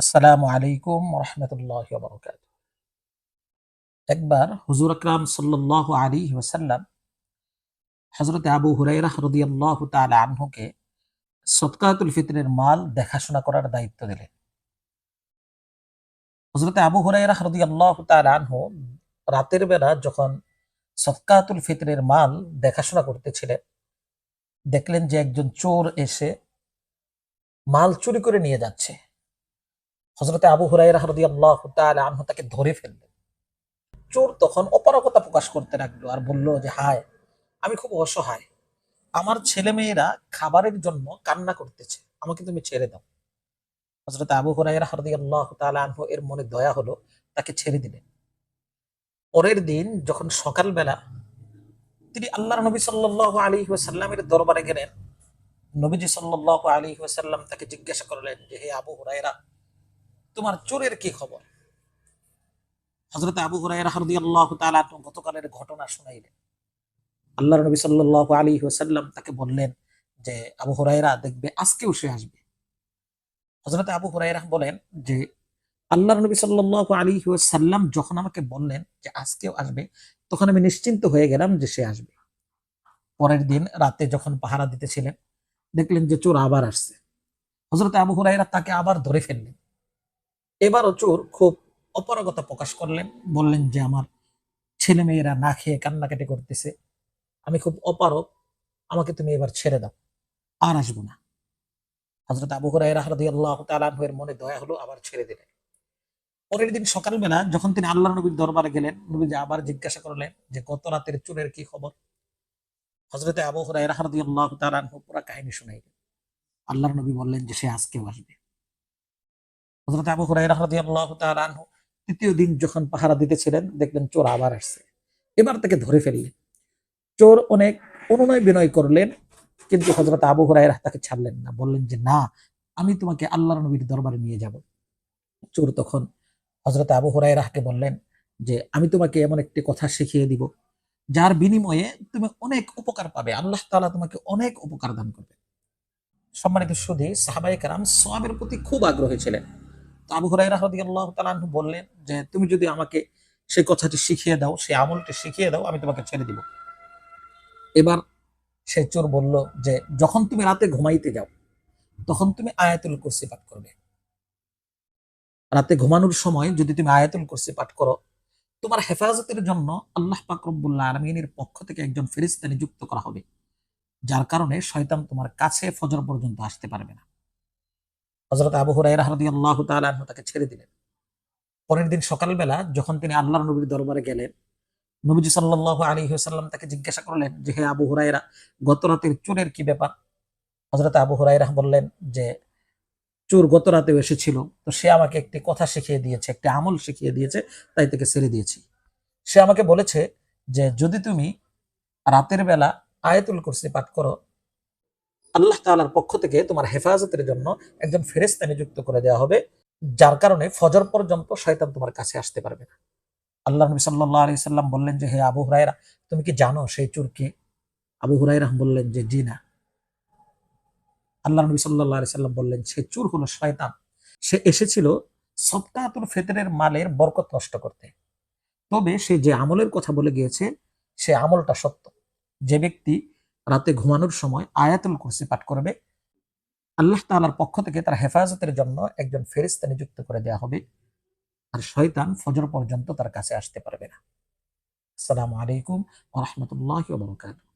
আসসালামু আলাইকুম রহমতুল্লাহ বরকাত একবার হুজুর আকরাম সাল্লাহ আলী ওসাল্লাম হজরত আবু হুরাইরা রদিয়াল্লাহ তাআলা আনহুকে সৎকাতুল ফিতরের মাল দেখাশোনা করার দায়িত্ব দিলেন। হজরত আবু হুরাইরা রদিয়াল্লাহ তাআলা আনহু রাতের বেলা যখন সৎকাতুল ফিতরের মাল দেখাশোনা করতেছিলেন, দেখলেন যে একজন চোর এসে মাল চুরি করে নিয়ে যাচ্ছে। হজরতে আবু তাআলা আনহু তাকে ধরে ফেললেন। চোর তখন অপারগতা প্রকাশ করতে লাগল আর বলল যে, হায়, আমি খুব অসহায়। আমার ছেলে মেয়েরা খাবারের জন্য কান্না করতেছে। আমাকে তুমি ছেড়ে দাও। হজরত আবু তাআলা আনহু এর মনে দয়া হলো, তাকে ছেড়ে দিলেন। পরের দিন যখন সকালবেলা তিনি আল্লাহর নবী সাল্লাল্লাহু আলাইহি ওয়াসাল্লামের দরবারে গেলেন, নবীজি সাল্লাল্লাহু আলাইহি ওয়াসাল্লাম তাকে জিজ্ঞাসা করলেন যে, হে আবু হুরাইরা তোমার চোরের কি খবর? হজরত আবু হুরাইরা রাদিয়াল্লাহু গতকালের ঘটনা শুনাইলেন। আল্লাহর নবী সাল্লাল্লাহু আলাইহি ওয়াসাল্লাম তাকে বললেন যে, আবু হুরাইরা দেখবে, আজকেও সে আসবে। হজরত আবু হুরাইরা বলেন যে, আল্লাহর নবী সাল্লাল্লাহু আলাইহি ওয়াসাল্লাম যখন আমাকে বললেন যে, আজকেও আসবে, তখন আমি নিশ্চিন্ত হয়ে গেলাম যে সে আসবে। পরের দিন রাতে যখন পাহারা দিতেছিলেন, দেখলেন যে চোর আবার আসছে। হজরত আবু হুরাইরা তাকে আবার ধরে ফেললেন। এবারও চোর খুব অপারগতা প্রকাশ করলেন, বললেন যে আমার ছেলে মেয়েরা না খেয়ে কান্নাকাটি করতেছে। আমি খুব অপারক আমাকে তুমি এবার ছেড়ে দাও, আর আসব না। হজরত আবু এর মনে দয়া হলো, আবার ছেড়ে দিলেন। পরের দিন সকালবেলা যখন তিনি আল্লাহ নবীর দরবারে গেলেন, নবীজি আবার জিজ্ঞাসা করলেন যে গত রাতের চোরের কি খবর? হজরতে আবু তাআলা পুরো কাহিনী শুনাইলেন। আল্লাহর নবী বললেন যে সে আজকেও আসবে। হজরত আবু হুরাইরা রাদিয়াল্লাহু তাআলা তৃতীয় দিন যখন পাহারা দিতেছিলেন, দেখলেন চোর আবার আসছে। এবার তাকে ধরে ফেললেন। চোর অনেক অনুনয় বিনয় করলেন, কিন্তু হজরত আবু হুরাইরা তাকে ছাড়লেন না। বললেন যে, না, আমি তোমাকে আল্লাহর নবীর দরবারে নিয়ে যাব। চোর তখন হজরত আবু হুরাইরাহকে বললেন যে, আমি তোমাকে এমন একটি কথা শিখিয়ে দিব, যার বিনিময়ে তুমি অনেক উপকার পাবে। আল্লাহ তাআলা তোমাকে অনেক উপকার দান করবে। সম্মানিত সুধী সাহাবাই কারাম সোয়াবের প্রতি খুব আগ্রহী ছিলেন। আবু হুরাইরা বললেন যে, তুমি যদি আমাকে সেই কথাটি শিখিয়ে দাও, সেই আমলটি শিখিয়ে দাও, আমি তোমাকে ছেড়ে দিব। এবার সে চোর বলল যে, যখন তুমি রাতে ঘুমাইতে যাও, তখন তুমি আয়াতুল কুরসি পাঠ করবে। রাতে ঘুমানোর সময় যদি তুমি আয়াতুল কুরসি পাঠ করো, তোমার হেফাজতের জন্য আল্লাহ পাক রব্বুল্লাহ আলমিনের পক্ষ থেকে একজন ফেরিস্তা নিযুক্ত করা হবে। যার কারণে শয়তান তোমার কাছে ফজর পর্যন্ত আসতে পারবে না। হজরত আবু হুরাইরা রাদিয়াল্লাহু তাআলা আনহু তাকে ছেড়ে দিলেন। পরের দিন সকালবেলা যখন তিনি আল্লাহর নবীর দরবারে গেলেন, নবীজি সাল্লাল্লাহু আলাইহি ওয়াসাল্লাম তাকে জিজ্ঞাসা করলেন যে, হে আবু হুরাইরা গত রাতের চোরের কি ব্যাপার? হজরত আবু হুরাইরা বললেন যে চোর গত রাতেও এসেছিল, তো সে আমাকে একটি কথা শিখিয়ে দিয়েছে, একটি আমল শিখিয়ে দিয়েছে, তাই তাকে ছেড়ে দিয়েছি। সে আমাকে বলেছে যে, যদি তুমি রাতের বেলা আয়াতুল কুরসি পাঠ করো আল্লাহ তাআলার পক্ষ থেকে তোমার হেফাজতের জন্য একজন ফেরেস্তা নিযুক্ত করে দেওয়া হবে, যার কারণে ফজর পর্যন্ত শয়তান তোমার কাছে আসতে পারবে না। আল্লাহ নবী সাল্লাল্লাহু আলাইহি সাল্লাম বললেন যে, হে আবু হুরায়রা, তুমি কি জানো সেই চোর কে আবু হুরায়রা বললেন যে, জি না। আল্লাহ নবী সাল্লাল্লাহু আলাইহি সাল্লাম বললেন, সে চোর হলো শয়তান। সে এসেছিল সবকাতুল ফেতরের মালের বরকত নষ্ট করতে। তবে সে যে আমলের কথা বলে গিয়েছে, সে আমলটা সত্য। যে ব্যক্তি রাতে ঘুমানোর সময় আয়াতুল কুরসি পাঠ করবে। আল্লাহ তালার পক্ষ থেকে তার হেফাজতের জন্য একজন ফেরিস্তা নিযুক্ত করে দেওয়া হবে আর শয়তান ফজর পর্যন্ত তার কাছে আসতে পারবে না। আসসালামু আলাইকুম রহমতুল্লাহ বারাকাতুহু।